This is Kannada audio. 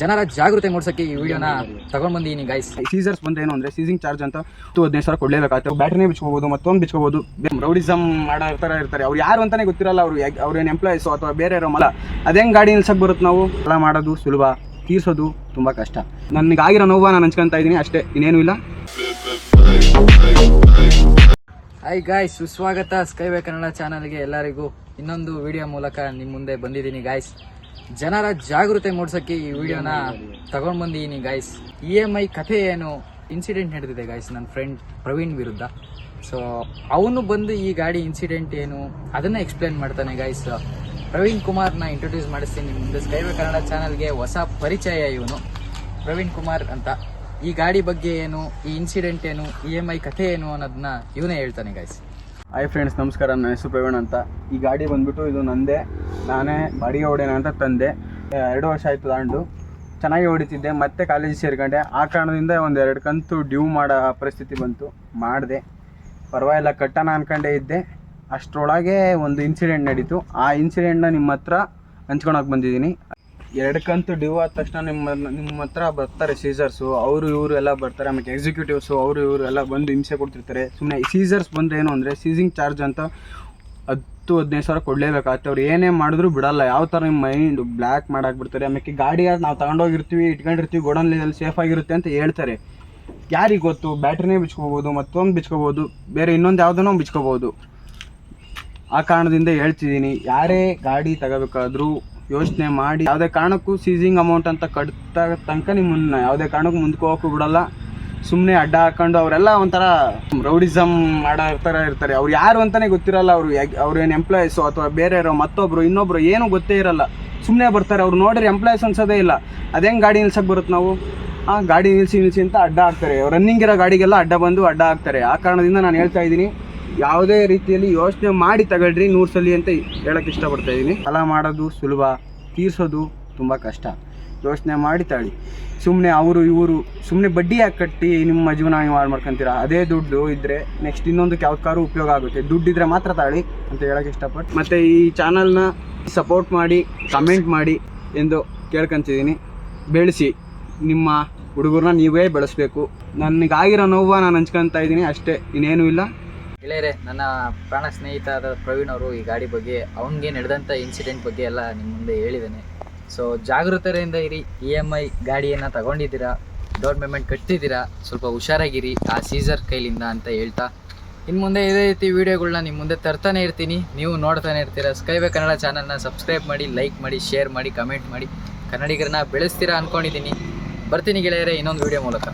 ಜನರ ಜಾಗೃತಿ ಮೂಡಿಸಕ್ಕೆ ಈ ವಿಡಿಯೋನ ತಗೊಂಡ್ ಬಂದಿದ್ದೀನಿ ಗೈಸ್ ಸೀಸರ್ಸ್ ಬಂದೇನು ಏನು ಅಂದ್ರೆ ಸೀಸಿಂಗ್ ಚಾರ್ಜ್ ಅಂತ ಹತ್ತು ಹದಿನೈದು ಸಾವಿರ ಕೊಡಲೇಬೇಕಾಗ್ತದೆ ಬ್ಯಾಟ್ರಿನೇ ಬಿಚ್ಕೋಬಹುದು ಮತ್ತೊಂದು ಬಿಚ್ಕೋಬಹುದು ರೌಡಿಸಮ್ ಮಾಡೋ ಥರ ಇರ್ತಾರೆ. ಅವ್ರು ಯಾರು ಅಂತಾನೆ ಗೊತ್ತಿರಲ್ಲ ಅವರು ಅವ್ರೇನು ಎಂಪ್ಲಾಯೀಸು ಅಥವಾ ಬೇರೆ ಇರೋ ಮಲ. ಅದೇಂಗೆ ಗಾಡಿ ನಿಲ್ಸಕ್ಕೆ ಬರುತ್ತೆ ನಾವು? ಎಲ್ಲ ಮಾಡೋದು ಸುಲಭ. ತೀರಿಸೋದು ತುಂಬ ಕಷ್ಟ. ನನಗಾಗಿರೋ ನೋವು ನಾನು ಹಂಚ್ಕೊಂತ ಇದ್ದೀನಿ ಅಷ್ಟೇ. ಇನ್ನೇನು ಇಲ್ಲ. ಹೈ ಗಾಯ್ಸ್ ಸುಸ್ವಾಗತ ಸ್ಕೈವೇ ಕನ್ನಡ ಚಾನಲ್ಗೆ ಎಲ್ಲರಿಗೂ ಇನ್ನೊಂದು ವಿಡಿಯೋ ಮೂಲಕ ನಿಮ್ಮ ಮುಂದೆ ಬಂದಿದ್ದೀನಿ ಗಾಯ್ಸ್ ಜನರ ಜಾಗೃತಿ ಮೂಡಿಸಕ್ಕೆ ಈ ವಿಡಿಯೋನ ತಗೊಂಡ್ ಬಂದಿದ್ದೀನಿ ಗಾಯ್ಸ್ ಇ ಎಂ ಐ ಕಥೆ ಏನು ಇನ್ಸಿಡೆಂಟ್ ನಡೆದಿದೆ ಗಾಯ್ಸ್ ನನ್ನ ಫ್ರೆಂಡ್ ಪ್ರವೀಣ್ ವಿರುದ್ಧ. ಸೊ ಅವನು ಬಂದು ಈ ಗಾಡಿ ಇನ್ಸಿಡೆಂಟ್ ಏನು ಅದನ್ನ ಎಕ್ಸ್ಪ್ಲೇನ್ ಮಾಡ್ತಾನೆ ಗಾಯ್ಸ್ ಪ್ರವೀಣ್ ಕುಮಾರ್ನ ಇಂಟ್ರೊಡ್ಯೂಸ್ ಮಾಡಿಸ್ತೀನಿ ಮುಂದೆ ಸ್ಕೈವೇ ಕನ್ನಡ ಚಾನಲ್ಗೆ ಹೊಸ ಪರಿಚಯ ಇವನು. ಪ್ರವೀಣ್ ಕುಮಾರ್ ಅಂತ. ಈ ಗಾಡಿ ಬಗ್ಗೆ ಏನು, ಈ ಇನ್ಸಿಡೆಂಟ್ ಏನು ಇ ಎಂ ಐ ಕಥೆ ಏನು ಅನ್ನೋದನ್ನ ಇವನೇ ಹೇಳ್ತಾನೆ ಗಾಯ್ಸ್ ಹಾಯ್ ಫ್ರೆಂಡ್ಸ್ ನಮಸ್ಕಾರ. ನನ್ನ ಹೆಸರು ಪ್ರವೀಣ್ ಅಂತ. ಈ ಗಾಡಿ ಬಂದ್ಬಿಟ್ಟು ಇದು ನಂದೇ. ನಾನೇ ಬಾಡಿಗೆ ಹೊಡೆಯೋಣ ಅಂತ ತಂದೆ. ಎರಡು ವರ್ಷ ಆಯಿತು ತಗೊಂಡು. ಚೆನ್ನಾಗಿ ಹೊಡಿತಿದ್ದೆ. ಮತ್ತೆ ಕಾಲೇಜಿಗೆ ಸೇರ್ಕೊಂಡೆ. ಆ ಕಾರಣದಿಂದ ಒಂದು ಎರಡು ಕಂತು ಡ್ಯೂ ಮಾಡೋ ಪರಿಸ್ಥಿತಿ ಬಂತು. ಮಾಡಿದೆ. ಪರವಾಗಿಲ್ಲ, ಕಟ್ಟೋಣ ಅನ್ಕೊಂಡೇ ಇದ್ದೆ. ಅಷ್ಟರೊಳಗೆ ಒಂದು ಇನ್ಸಿಡೆಂಟ್ ನಡೀತು. ಆ ಇನ್ಸಿಡೆಂಟ್ನ ನಿಮ್ಮ ಹತ್ರ ಹಂಚ್ಕೊಳಕ್ಕೆ ಬಂದಿದ್ದೀನಿ. ಎರಡು ಕಂತು ಡ್ಯೂ ಆದ ತಕ್ಷಣ ನಿಮ್ಮ ನಿಮ್ಮ ಹತ್ರ ಬರ್ತಾರೆ ಸೀಸರ್ಸು ಅವರು ಇವರು ಎಲ್ಲ ಬರ್ತಾರೆ, ಆಮೇಲೆ ಎಕ್ಸಿಕ್ಯೂಟಿವ್ಸು ಅವರು ಇವರು ಎಲ್ಲ ಬಂದು ಹಿಂಸೆ ಕೊಡ್ತಿರ್ತಾರೆ. ಸುಮ್ಮನೆ ಸೀಸರ್ಸ್ ಬಂದರೆ ಏನು ಅಂದರೆ ಸೀಸಿಂಗ್ ಚಾರ್ಜ್ ಅಂತ ಹತ್ತು, ಹದಿನೈದು ಸಾವಿರ ಕೊಡಲೇಬೇಕಾಗುತ್ತೆ. ಅವ್ರು ಏನೇ ಮಾಡಿದ್ರು ಬಿಡಲ್ಲ. ಯಾವ ಥರ ನಿಮ್ಮ ಮೈಂಡ್ ಬ್ಲ್ಯಾಕ್ ಮಾಡಾಕ್ಬಿಡ್ತಾರೆ. ಆಮೇಲೆ ಗಾಡಿ ನಾವು ತಗೊಂಡೋಗಿರ್ತೀವಿ, ಇಟ್ಕೊಂಡಿರ್ತೀವಿ ಗೋಡನ್ಲಿ ಸೇಫ್ ಆಗಿರುತ್ತೆ ಅಂತ ಹೇಳ್ತಾರೆ. ಯಾರಿಗೆ ಗೊತ್ತು? ಬ್ಯಾಟ್ರಿನೇ ಬಿಚ್ಕೋಬೋದು, ಮತ್ತೊಂದು ಬಿಚ್ಕೋಬೋದು, ಬೇರೆ ಇನ್ನೊಂದು ಯಾವುದನ್ನೋ ಬಿಚ್ಕೋಬೋದು. ಆ ಕಾರಣದಿಂದ ಹೇಳ್ತಿದ್ದೀನಿ. ಯಾರೇ ಗಾಡಿ ತಗೋಬೇಕಾದ್ರೂ ಯೋಚನೆ ಮಾಡಿ ಯಾವುದೇ ಕಾರಣಕ್ಕೂ ಸೀಸಿಂಗ್ ಅಮೌಂಟ್ ಅಂತ ಕಟ್ಟ ತನಕ ನಿಮ್ಮನ್ನ ಯಾವುದೇ ಕಾರಣಕ್ಕೂ ಮುಂದಕ್ಕೆ ಹೋಗೋಕ್ಕೂ ಬಿಡಲ್ಲ. ಸುಮ್ಮನೆ ಅಡ್ಡ ಹಾಕೊಂಡು ಅವರೆಲ್ಲ ಒಂಥರ ರೌಡಿಸಮ್ ಮಾಡೋ ಥರ ಇರ್ತಾರೆ. ಅವ್ರು ಯಾರು ಅಂತಲೇ ಗೊತ್ತಿರಲ್ಲ ಅವರು ಅವ್ರೇನು ಎಂಪ್ಲಾಯೀಸು ಅಥವಾ ಬೇರೆ ಇರೋ ಮತ್ತೊಬ್ರು, ಇನ್ನೊಬ್ರು ಏನೂ ಗೊತ್ತೇ ಇರಲ್ಲ. ಸುಮ್ಮನೆ ಬರ್ತಾರೆ. ಅವ್ರು ನೋಡಿದ್ರೆ ಎಂಪ್ಲಾಯೀಸ್ ಅನ್ಸೋದೇ ಇಲ್ಲ. ಅದೇಂಗೆ ಗಾಡಿ ನಿಲ್ಸಕ್ಕೆ ಬರುತ್ತೆ ನಾವು? ಆ, ಗಾಡಿ ನಿಲ್ಸಿ ನಿಲ್ಸಿ ಅಂತ ಅಡ್ಡ ಹಾಕ್ತಾರೆ. ರನ್ನಿಂಗ್ ಇರೋ ಗಾಡಿಗೆಲ್ಲ ಅಡ್ಡ ಬಂದು ಅಡ್ಡ ಹಾಕ್ತಾರೆ. ಆ ಕಾರಣದಿಂದ ನಾನು ಹೇಳ್ತಾ ಇದ್ದೀನಿ. ಯಾವುದೇ ರೀತಿಯಲ್ಲಿ ಯೋಚನೆ ಮಾಡಿ ತಗೊಳ್ರಿ ನೂರು ಸಲ ಅಂತ ಹೇಳಕ್ಕೆ ಇಷ್ಟಪಡ್ತಾ ಇದ್ದೀನಿ ಸಾಲ ಮಾಡೋದು ಸುಲಭ, ತೀರಿಸೋದು ತುಂಬ ಕಷ್ಟ. ಯೋಚನೆ ಮಾಡಿ ತಾಳಿ. ಸುಮ್ಮನೆ ಅವರು ಇವರು ಸುಮ್ಮನೆ ಬಡ್ಡಿ ಯಾಕೆ ಕಟ್ಟಿ ನಿಮ್ಮ ಜೀವನ ನೀವು ಹಾಳು ಮಾಡ್ಕೊತೀರಾ? ಅದೇ ದುಡ್ಡು ಇದ್ದರೆ ನೆಕ್ಸ್ಟ್ ಇನ್ನೊಂದಕ್ಕೆ ಯಾವ್ದಕ್ಕಾದ್ರೂ ಉಪಯೋಗ ಆಗುತ್ತೆ? ದುಡ್ಡಿದ್ರೆ ಮಾತ್ರ ತಾಳಿ ಅಂತ ಹೇಳಕ್ಕೆ ಇಷ್ಟಪಟ್ಟು ಮತ್ತು ಈ ಚಾನಲ್ನ ಸಪೋರ್ಟ್ ಮಾಡಿ ಕಮೆಂಟ್ ಮಾಡಿ ಎಂದು ಕೇಳ್ಕೊತಿದ್ದೀನಿ ಬೆಳೆಸಿ. ನಿಮ್ಮ ಹುಡುಗರನ್ನ ನೀವೇ ಬೆಳೆಸಬೇಕು. ನನಗಾಗಿರೋ ನೋವು ನಾನು ಹಂಚ್ಕೊತಾ ಇದ್ದೀನಿ ಅಷ್ಟೇ. ಇನ್ನೇನೂ ಇಲ್ಲ. ಗೆಳೆಯರೆ ನನ್ನ ಪ್ರಾಣ ಸ್ನೇಹಿತ ಆದ ಪ್ರವೀಣ್ ಅವರು ಈ ಗಾಡಿ ಬಗ್ಗೆ, ಅವನಿಗೆ ನಡೆದಂಥ ಇನ್ಸಿಡೆಂಟ್ ಬಗ್ಗೆ ಎಲ್ಲ ನಿಮ್ಮ ಮುಂದೆ ಹೇಳಿದ್ದೇನೆ. ಸೊ ಜಾಗೃತರಿಂದ ಇರಿ ಇ ಎಂ ಐ ಗಾಡಿಯನ್ನು ತಗೊಂಡಿದ್ದೀರಾ ಡೌನ್ ಪೇಮೆಂಟ್ ಕಟ್ಟಿದ್ದೀರಾ ಸ್ವಲ್ಪ ಹುಷಾರಾಗಿರಿ, ಆ ಸೀಸರ್ ಕೈಲಿಂದ ಅಂತ ಹೇಳ್ತಾ. ಇನ್ನು ಮುಂದೆ ಇದೇ ರೀತಿ ವೀಡಿಯೋಗಳನ್ನ ನಿಮ್ಮ ಮುಂದೆ ತರ್ತಾನೆ ಇರ್ತೀನಿ. ನೀವು ನೋಡ್ತಾನೆ ಇರ್ತೀರಾ ಸ್ಕೈವೇ ಕನ್ನಡ ಚಾನಲ್ನ ಸಬ್ಸ್ಕ್ರೈಬ್ ಮಾಡಿ ಲೈಕ್ ಮಾಡಿ ಶೇರ್ ಮಾಡಿ ಕಮೆಂಟ್ ಮಾಡಿ. ಕನ್ನಡಿಗರನ್ನ ಬೆಳೆಸ್ತೀರಾ ಅಂದ್ಕೊಂಡಿದ್ದೀನಿ ಬರ್ತೀನಿ ಗೆಳೆಯರೆ, ಇನ್ನೊಂದು ವೀಡಿಯೋ ಮೂಲಕ.